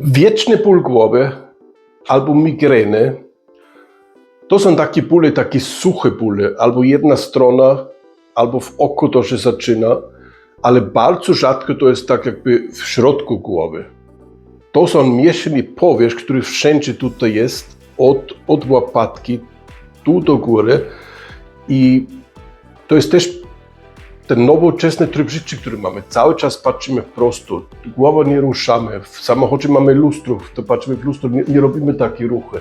Wieczny ból głowy albo migreny to są takie bóle, takie suche bóle, albo jedna strona, albo w oko to się zaczyna, ale bardzo rzadko to jest tak jakby w środku głowy. To są mieszany powierzch, który wszędzie tutaj jest, od, od łopatki tu do góry i to jest też ten nowoczesny tryb życia, który mamy. Cały czas patrzymy prosto, głowa nie ruszamy. W samochodzie mamy lustro, to patrzymy w lustro, nie, nie robimy takie ruchy.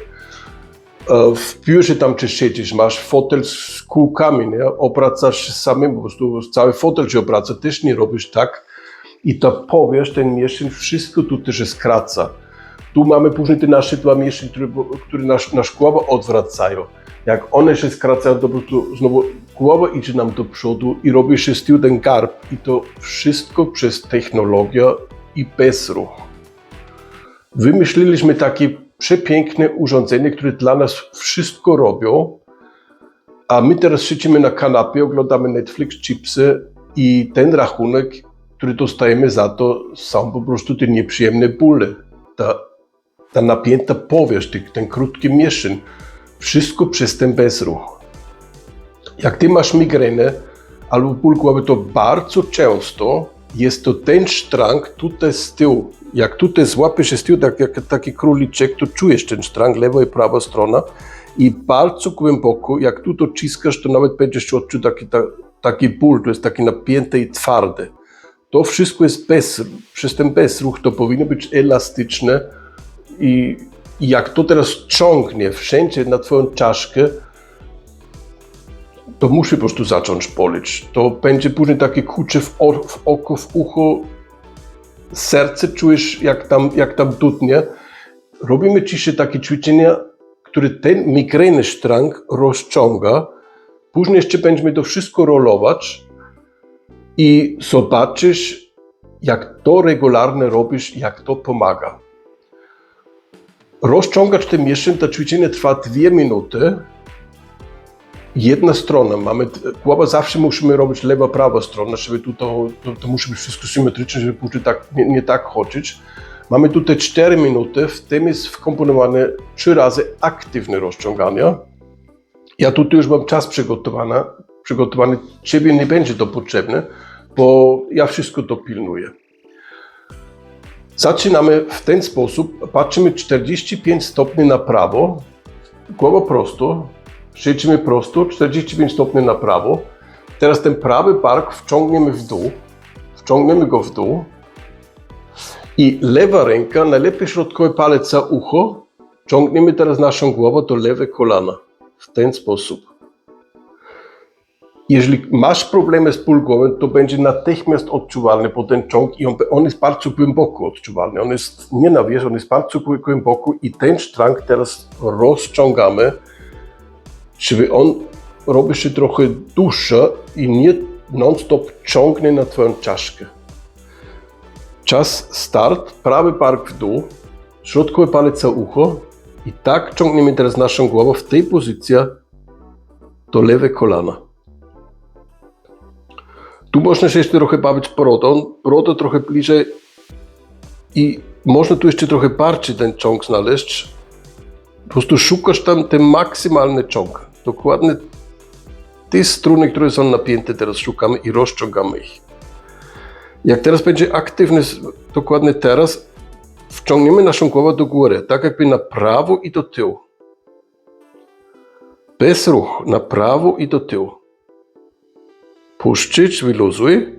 E, W biurze tam czy siedzisz, masz fotel z kółkami, nie? obracasz się samym, po prostu cały fotel się obraca, też nie robisz tak. I ta powierzchnia, ten mieszczyn, wszystko tu też się skraca. Tu mamy później te nasze dwa mieszczyn, które, które nasz, nasz odwracają. Jak one się skracają, to po prostu znowu głowa idzie nam do przodu i robi się tyłu ten garb. I to wszystko przez technologię i bez ruchu. Wymyśliliśmy takie przepiękne urządzenie, które dla nas wszystko robią, a my teraz siedzimy na kanapie, oglądamy Netflix, chipsy i ten rachunek, który dostajemy za to, są po prostu te nieprzyjemne bóle. Ta, ta napięta powierzchnia, ten krótki mieszyn, wszystko przez ten bezruch. Jak ty masz migrenę albo ból głowy, to bardzo często jest to ten sztrang tutaj z tyłu. Jak tutaj złapiesz z tyłu, tak jak taki króliczek, to czujesz ten sztrang, lewa i prawa strona i bardzo głęboko, jak tu to ciskasz, to nawet będziesz odczuł taki, ta, taki ból, to jest taki napięte i twarde. To wszystko jest bez, przez ten bezruch, to powinno być elastyczne i, i jak to teraz ciągnie wszędzie na twoją czaszkę, to musi po prostu zacząć boleć. To będzie później takie kucze w, w oko, w ucho, serce czujesz jak tam, jak tam dudnie. Robimy dzisiaj takie ćwiczenia, które ten migreny sztrang rozciąga. Później jeszcze będziemy to wszystko rolować i zobaczysz, jak to regularnie robisz, jak to pomaga. Rozciągać ten mieszczyn, to ćwiczenie trwa dwie minuty jedna strona, mamy, głowa zawsze musimy robić lewa, prawa strona, żeby tu to, to, to musi być wszystko symetryczne, żeby później tak, nie, nie tak chodzić. Mamy tutaj 4 minuty, w tym jest wkomponowane 3 razy aktywne rozciągania. Ja tutaj już mam czas przygotowany, przygotowany, Ciebie nie będzie to potrzebne, bo ja wszystko to pilnuję. Zaczynamy w ten sposób, patrzymy 45 stopni na prawo, głowa prosto, Siedzimy prosto, 45 stopni na prawo. Teraz ten prawy bark wciągniemy w dół. Wciągniemy go w dół. I lewa ręka, najlepiej środkowy palec za ucho. Ciągniemy teraz naszą głowę do lewe kolana. W ten sposób. Jeżeli masz problemy z ból głowy, to będzie natychmiast odczuwalny, bo ten ciąg, i on, on jest bardzo głęboko odczuwalny. On jest nie na wierzch, on jest bardzo głęboko i ten sztrang teraz rozciągamy żeby on robi się trochę dłuższy i nie non-stop ciągnie na twoją czaszkę. Czas start, prawy bark w dół, środkowy palec ucho i tak ciągniemy teraz naszą głowę w tej pozycji do lewe kolana. Tu można się jeszcze trochę bawić brodą, brodę trochę bliżej i można tu jeszcze trochę bardziej ten ciąg znaleźć. Po prostu szukasz tam ten maksymalny ciąg. Dokładnie te struny, które są napięte, teraz szukamy i rozciągamy ich. Jak teraz będzie aktywny, dokładnie teraz, wciągniemy naszą głowę do góry, tak jakby na prawo i do tyłu. Bez ruchu, na prawo i do tyłu. Puszczyć, wyluzuj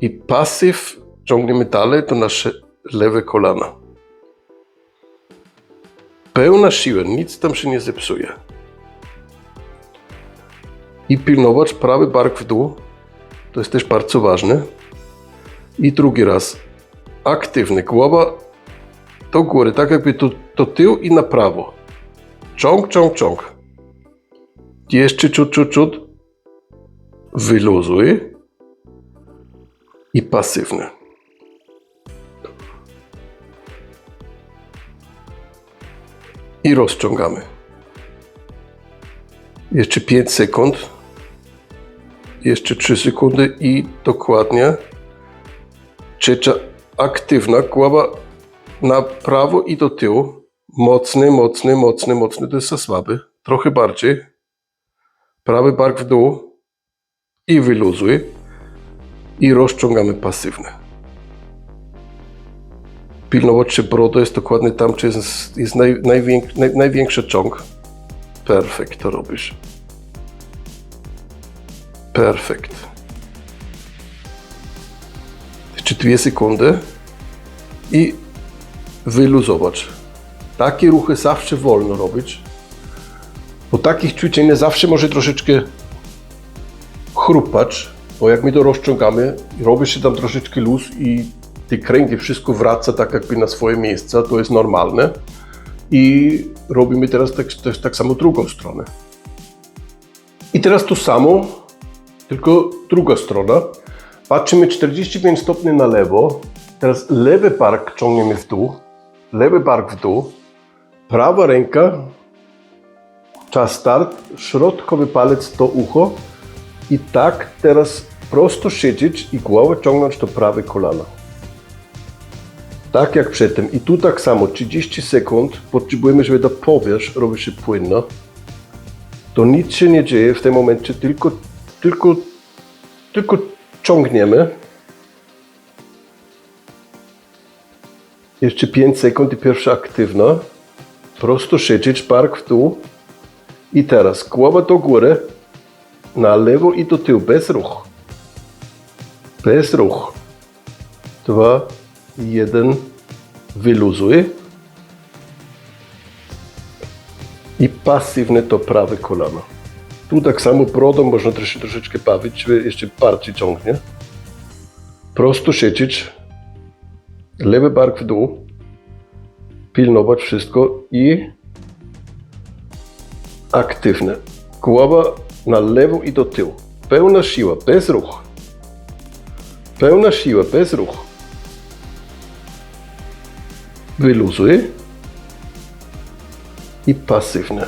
i pasyw ciągniemy dalej do nasze lewe kolana. Pełna siła, nic tam się nie zepsuje i pilnować prawy bark w dół. To jest też bardzo ważne. I drugi raz. Aktywny. Głowa do góry, tak jakby to, to tył i na prawo. Ciąg, ciąg, ciąg. Jeszcze ciut, ciut, ciut. Wyluzuj. I pasywny. I rozciągamy. Jeszcze 5 sekund. Jeszcze 3 sekundy i dokładnie trzecia aktywna głowa na prawo i do tyłu. Mocny, mocny, mocny, mocny. To jest za słaby. Trochę bardziej. Prawy bark w dół. I wyluzuj. I rozciągamy pasywne. Pilnować się brodo jest dokładnie tam, gdzie jest, jest naj, najwięk, naj, największy ciąg. Perfekt to robisz. Perfekt. Jeszcze dwie sekundy i wyluzować. Takie ruchy zawsze wolno robić. Po takich ćwiczeniach zawsze może troszeczkę chrupać, bo jak my to rozciągamy, robi się tam troszeczkę luz i te kręgi, wszystko wraca tak jakby na swoje miejsca, to jest normalne. I robimy teraz tak, tak samo drugą stronę. I teraz to samo, tylko druga strona. Patrzymy 45 stopni na lewo. Teraz lewy bark ciągniemy w dół. Lewy bark w dół. Prawa ręka. Czas start. Środkowy palec do ucho. I tak teraz prosto siedzieć i głowę ciągnąć do prawe kolana. Tak jak przedtem. I tu tak samo. 30 sekund. Potrzebujemy, żeby ta powierzchnia robi się płynna. To nic się nie dzieje w tym momencie, tylko, tylko, tylko ciągniemy. Jeszcze 5 sekund i pierwsza aktywna. Prosto siedzieć, bark w dół. I teraz głowa do góry, na lewo i do tyłu, bez ruch. Bez ruch. Dwa, jeden, wyluzuj. I pasywne to prawe kolano. Tu tak samo brodą można też troszeczkę bawić, jeszcze bardziej ciągnie. Prosto siedzieć, lewy bark w dół, pilnować wszystko i aktywne. Głowa na lewo i do tyłu. Pełna siła, bez ruch. Pełna siła, bez ruch. Wyluzuj i pasywne.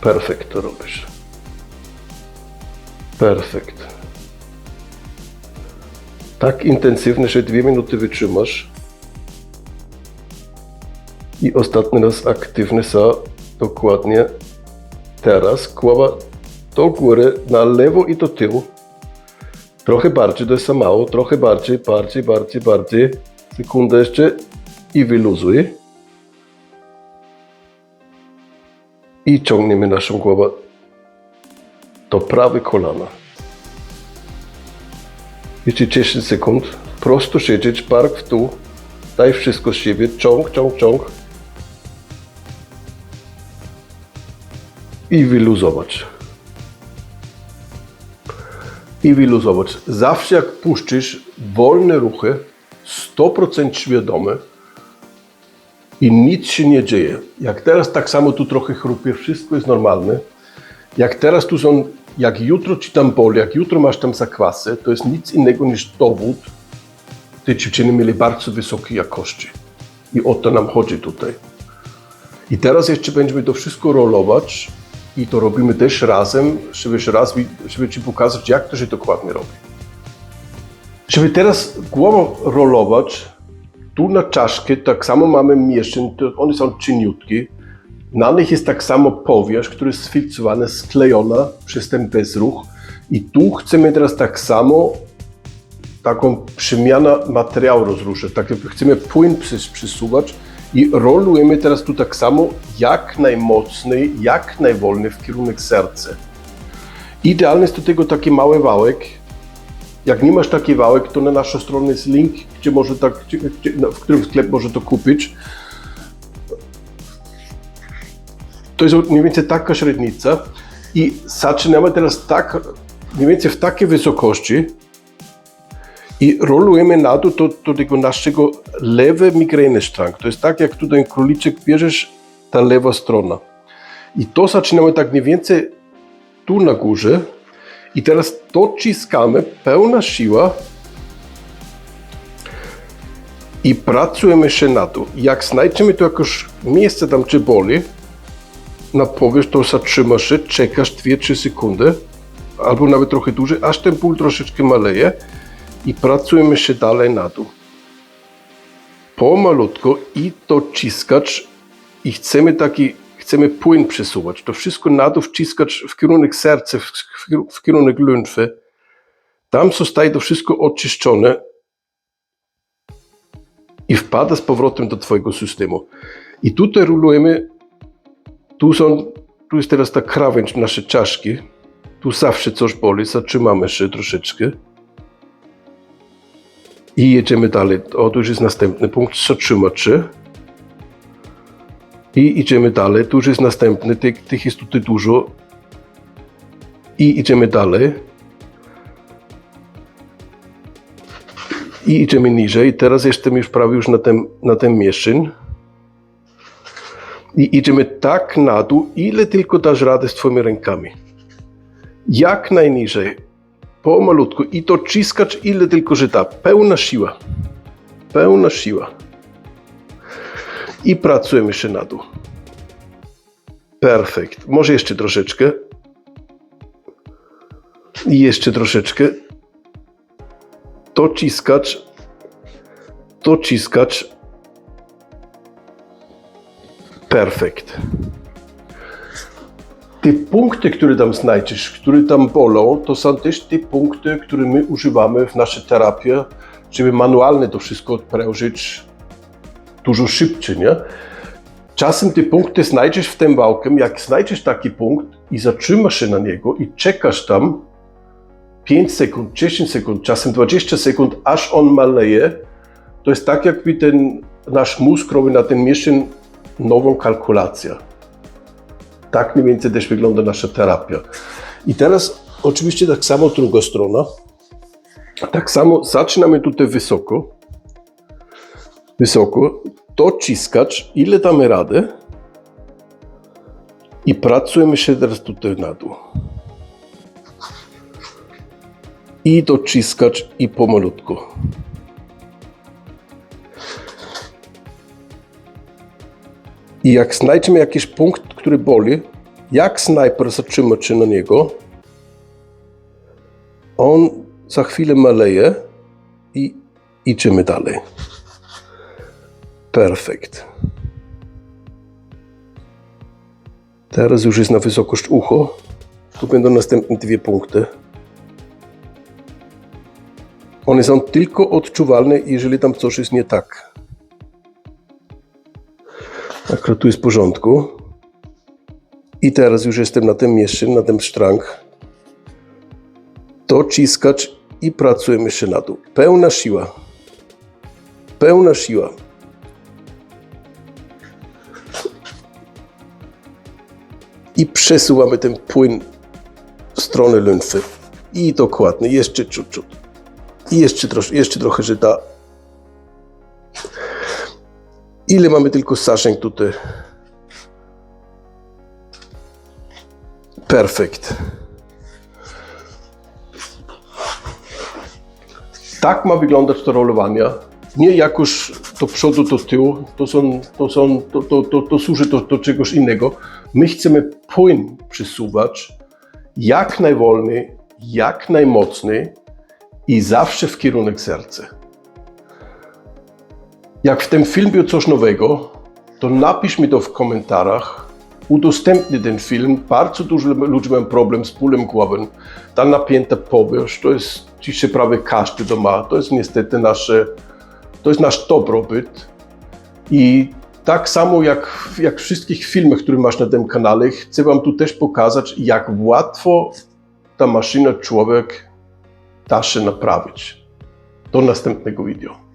Perfekt to robisz. Perfekt. Tak intensywnie, że dwie minuty wytrzymasz. I ostatni raz aktywny za dokładnie teraz. Głowa do góry, na lewo i do tyłu. Trochę bardziej, to jest za mało. Trochę bardziej, bardziej, bardziej, bardziej. Sekundę jeszcze i wyluzuj. I ciągniemy naszą głowę do prawe kolana. Jeszcze 10 sekund. Prosto siedzieć, bark w dół. Daj wszystko z siebie. Ciąg, ciąg, ciąg. I wyluzować. I wyluzować. Zawsze jak puszczysz wolne ruchy, 100% świadomy i nic się nie dzieje. Jak teraz tak samo tu trochę chrupie, wszystko jest normalne. Jak teraz tu są, jak jutro ci tam boli, jak jutro masz tam zakwasy, to jest nic innego niż dowód, te ćwiczenia mieli bardzo wysokiej jakości. I o to nam chodzi tutaj. I teraz jeszcze będziemy to wszystko rolować i to robimy też razem, żeby, raz, żeby Ci pokazać, jak to się dokładnie robi. Żeby teraz głową rolować, tu na czaszkę tak samo mamy mieszczyn, one są cieniutkie. Na nich jest tak samo powierzch, która jest sfiksowana, sklejona przez ten bezruch. I tu chcemy teraz tak samo taką przemianę materiału rozruszać. Tak chcemy płyn przysuwać i rolujemy teraz tu tak samo jak najmocniej, jak najwolniej w kierunek serca. Idealny jest do tego taki mały wałek. Jak nie masz taki wałek, to na naszej stronie jest link, gdzie może tak, gdzie, no, w którym sklep może to kupić. To jest mniej więcej taka średnica i zaczynamy teraz tak, mniej więcej w takiej wysokości i rolujemy na dół do, do tego naszego lewe migreny sztrang. To jest tak, jak tutaj króliczek bierzesz, ta lewa strona. I to zaczynamy tak mniej więcej tu na górze i teraz dociskamy, pełna siła i pracujemy się na dół. Jak znajdziemy tu jakoś miejsce tam, czy boli, na powierzch, to zatrzymasz się, czekasz 2-3 sekundy, albo nawet trochę dłużej, aż ten ból troszeczkę maleje i pracujemy się dalej na dół. pomalutko i dociskać i chcemy taki, chcemy płyn przesuwać. To wszystko na dół wciskać w kierunek serca, w, kierunek lymfy. Tam zostaje to wszystko oczyszczone i wpada z powrotem do Twojego systemu. I tutaj rulujemy, tu, są, tu jest teraz ta krawędź nasze czaszki, tu zawsze coś boli, zatrzymamy się troszeczkę. I jedziemy dalej. O, tu już jest następny punkt, zatrzymać się. I idziemy dalej, tu już jest następny, tych, tych jest tutaj dużo. I idziemy dalej. I idziemy niżej. Teraz jestem już prawie już na tym, na tym mieszczyn. I idziemy tak na dół, ile tylko dasz radę z Twoimi rękami. Jak najniżej. Pomalutku. I to ciskać ile tylko że da. Pełna siła. Pełna siła. I pracujemy się na dół. Perfekt. Może jeszcze troszeczkę. I jeszcze troszeczkę. Dociskać. Dociskać. Perfekt. Te punkty, które tam znajdziesz, które tam bolą, to są też te punkty, które my używamy w naszej terapii, żeby manualnie to wszystko odprężyć dużo szybciej, nie? Czasem te punkty znajdziesz w tym wałkiem, jak znajdziesz taki punkt i zatrzymasz się na niego i czekasz tam 5 sekund, 10 sekund, czasem 20 sekund, aż on maleje, to jest tak, jakby ten nasz mózg robi na ten mieszczyn nową kalkulację. Tak mniej więcej też wygląda nasza terapia. I teraz oczywiście tak samo druga strona. Tak samo zaczynamy tutaj wysoko. Wysoko. Dociskać, ile damy radę. I pracujemy się teraz tutaj na dół. I dociskać i pomalutku. I jak znajdziemy jakiś punkt, który boli, jak snajper zatrzyma się na niego, on za chwilę maleje i idziemy dalej. Perfekt. Teraz już jest na wysokość ucho. Tu będą następne dwie punkty. One są tylko odczuwalne, jeżeli tam coś jest nie tak. Akurat tu jest w porządku. I teraz już jestem na tym miejscu, na tym sztrang. Dociskać i pracujemy się na dół. Pełna siła. Pełna siła. Przesuwamy ten płyn w stronę lymfy. I dokładnie, jeszcze ciut, ciut. I jeszcze, trosz, jeszcze trochę żyta. Ile mamy tylko saszeń tutaj? Perfekt. Tak ma wyglądać to rolowanie. Nie jakoś do przodu, do tyłu. To, są, to, są, to, to, to, to służy do, do czegoś innego. My chcemy płyn przesuwać jak najwolniej, jak najmocniej i zawsze w kierunek serca. Jak w tym filmie coś nowego, to napisz mi to w komentarzach, udostępnij ten film. Bardzo dużo ludzi mają problem z bólem głowy. Ta napięta powierzchnia, to jest dzisiaj prawie każdy to ma. To jest niestety nasze, to jest nasz dobrobyt. I tak samo jak, jak w wszystkich filmach, które masz na tym kanale, chcę Wam tu też pokazać, jak łatwo ta maszyna człowiek da się naprawić. Do następnego wideo.